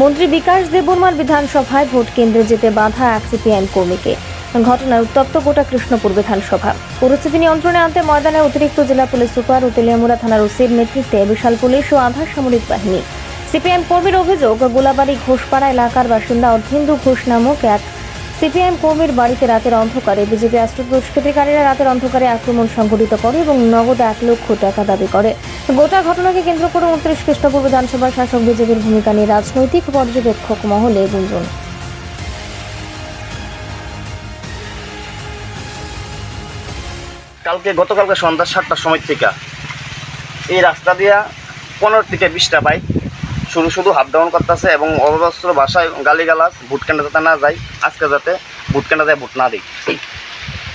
মন্ত্রী বিকাশ দেববর্মার বিধানসভায় ভোট কেন্দ্রে যেতে বাধা এক সিপিআইএম কর্মীকে। ঘটনায় উত্তপ্ত গোটা কৃষ্ণপুর বিধানসভা। পরিস্থিতি নিয়ন্ত্রণে আনতে ময়দানে অতিরিক্ত জেলা পুলিশ সুপার ও তেলিয়ামুড়া থানার ওসির নেতৃত্বে বিশাল পুলিশ ও আধা সামরিক বাহিনী। সিপিএম কর্মীর অভিযোগ, গোলাবাড়ি ঘোষপাড়া এলাকার বাসিন্দা অর্ধেন্দু ঘোষ নামক এক সিপিআইএম কর্মীর বাড়িতে রাতের অন্ধকারে বিজেপি আশ্রিত রাতের অন্ধকারে আক্রমণ সংঘটিত করে এবং নগদ এক লক্ষ টাকা দাবি করে। গোটা ঘটনাকে কেন্দ্র করে উনত্রিশ খ্রিস্টপূর্ব বিধানসভার শাসক বিজেপির ভূমিকা নিয়ে রাজনৈতিক পর্যবেক্ষক মহলে গুঞ্জন। কালকে, গতকালকে সন্ধ্যা সাতটার সময় থেকে এই রাস্তা দিয়া পনেরো থেকে বিশটা বাইক শুধু শুধু হাফ ডাউন করতেছে এবং অবস্ত্র ভাষায় গালিগালাজ ভোট কেন্দ্র যাতে না যায় আজকে যাতে ভোট কেন্দ্র যায় ভোট না দিই।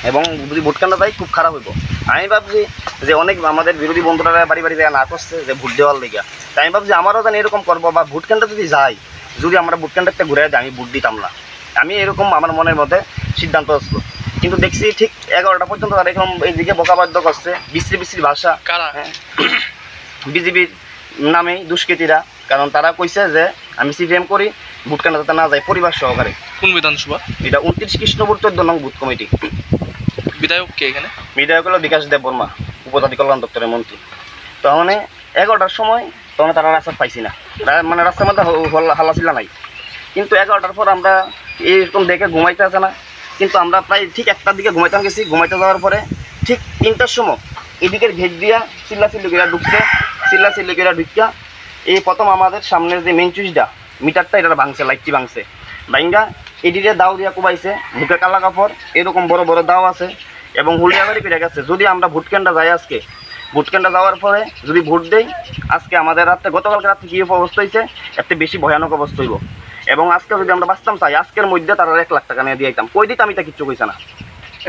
এবং যদি ভোট কেন্দ্র যায় খুব খারাপ হইব। আমি ভাবছি যে অনেক আমাদের বিরোধী বন্ধুরা বাড়ি বাড়ি যায় না করছে যে ভোট দেওয়ার লেগে। তাই আমি ভাবছি আমারও যেন এরকম করব বা ভোট কেন্দ্র যদি যাই যদি আমরা ভোট কেন্দ্রটা ঘুরে যাই আমি ভোট দিতাম না। আমি এরকম আমার মনের মধ্যে সিদ্ধান্ত আসলো। কিন্তু দেখছি ঠিক এগারোটা পর্যন্ত তারা এরকম এইদিকে বকাবাদ্য করছে বিশ্রী বিশ্রী ভাষা। কারা? হ্যাঁ। বিজেপির নামে দুষ্কৃতীরা। কারণ তারা কইছে যে আমি সিপিএম করি ভোট কেন্দ্র যাতে না যায় পরিবার সহকারে। কোন বিধানসভা? এটা উনত্রিশ কৃষ্ণপুর চোদ্দ নং বুথ কমিটি বিধায়ক কে এখানে? বিধায়ক হলো বিকাশ দেব বর্মা উপজাতি কল্যাণ দপ্তরের মন্ত্রী। তখন এগারোটার সময় তখন তারা রাস্তা পাইছি না। মানে রাস্তার মধ্যে হল্লা- হাল্লাচিল্লা নাই। কিন্তু এগারোটার পর আমরা এরকম দেখে ঘুমাইতে আসে না। কিন্তু আমরা প্রায় ঠিক একটার দিকে ঘুমাইতে গেছি। ঘুমাইতে যাওয়ার পরে ঠিক তিনটার সময় এদিকের ভেট দিয়া চিল্লা চিল্লি করে ঢুকছে চিল্লা চিল্লি করে ঢুকিয়া এই প্রথম আমাদের সামনের যে মেন চুইসটা মিটারটা এটা ভাঙছে লাইটটি ভাঙছে। ভাঙ্গা এদিকে দাও দিয়া কোবাইছে বুকে কালা কাপড় এরকম বড় বড় দাও আছে এবং হুলিয়াবাড়ি পেরে গেছে। যদি আমরা ভোট যাই আজকে ভোট যাওয়ার পরে যদি ভোট দেই আজকে আমাদের রাত্রে গতকালকে রাত্রে কী অবস্থা হয়েছে এতে বেশি ভয়ানক অবস্থা হইব। এবং আজকে যদি আমরা বাঁচতাম চাই আজকের মধ্যে তারা এক লাখ টাকা নিয়ে দিয়ে দিতাম কই দিতাম এটা কিচ্ছু কইছে না।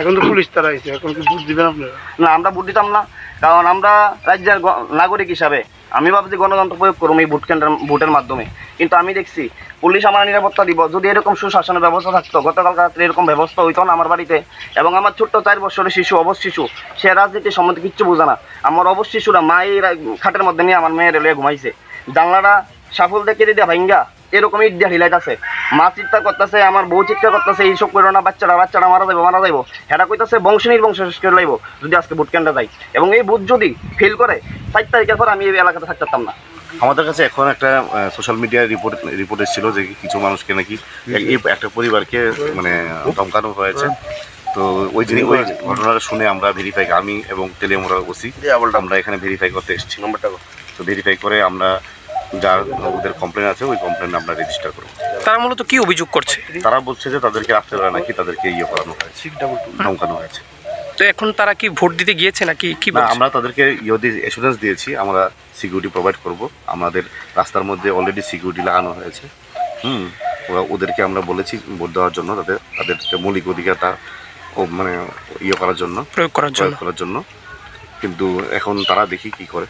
এখন তো পুলিশ তারা আইছে এখন কি বুঝ দিবেন আপনারা? না আমরা ভোট দিতাম না কারণ আমরা রাজ্যের নাগরিক হিসাবে আমি ভাবছি গণতন্ত্র প্রয়োগ করুম এই ভোট কেন্দ্রের, ভোটের মাধ্যমে। কিন্তু আমি দেখছি, পুলিশ আমার নিরাপত্তা দিব। যদি এরকম সুশাসনের ব্যবস্থা থাকতো, গতকাল রাত্রে এরকম ব্যবস্থা হইতো না আমার বাড়িতে। এবং আমার ছোট্ট চার বছরের শিশু, অবশ শিশু, সে রাজনীতি সম্বন্ধে কিচ্ছু বোঝে না। আমার অবশ শিশুরা মায়ের খাটের মধ্যে নিয়ে আমার মেয়ের রেলে ঘুমাইছে। জানলাটা সাফল দেখে দিয়ে ভাইঙ্গা এরকম ইট দিয়ে হিলাইতেছে মা চিৎকার করতেছে, আমার বউ চিৎকার করতেছে এইসব করো না, বাচ্চারা বাচ্চারা মারা যাব মারা যাব হেটা কইতাছে, বংশ নির্বংশ শেষ করে লাইব, যদি আজকে ভোট কেন্দ্রে যাই। এবং এই ভোট যদি ফেল করে চার তারিখের পর আমি এই এলাকাতে থাকতাম না। আমাদের কাছে এখন একটা সোশ্যাল মিডিয়ায় রিপোর্ট রিপোর্ট এসেছিল যে কিছু মানুষকে নাকি একটা পরিবারকে মানে ধমকানো হয়েছে। তো ওই জিনিস ওই ঘটনাটা শুনে আমরা ভেরিফাই আমি এবং তেলিয়ামুড়া ওসি আমরা এখানে ভেরিফাই করতে এসেছি। নম্বরটা তো ভেরিফাই করে আমরা যার ওদের কমপ্লেন আছে ওই কমপ্লেন আমরা রেজিস্টার করব। তারা মূলত কি অভিযোগ করছে? তারা বলছে যে তাদেরকে রাত্রেবেলা নাকি তাদেরকে ইয়ে করানো হয়েছে ধমকানো হয়েছে। তো এখন তারা কি ভোট দিতে গিয়েছে নাকি কি না? আমরা তাদেরকে ইয়োদি এসুরেন্স দিয়েছি আমরা সিকিউরিটি প্রোভাইড করব। আমাদের রাস্তার মধ্যে অলরেডি সিকিউরিটি লাগানো হয়েছে। হুম ওরা ওদেরকে আমরা বলেছি ভোট দেওয়ার জন্য তাদের তাদের মৌলিক অধিকারটা ও মানে ইয়ে করার জন্য প্রয়োগ করার জন্য। করার জন্য। কিন্তু এখন তারা দেখি কি করে।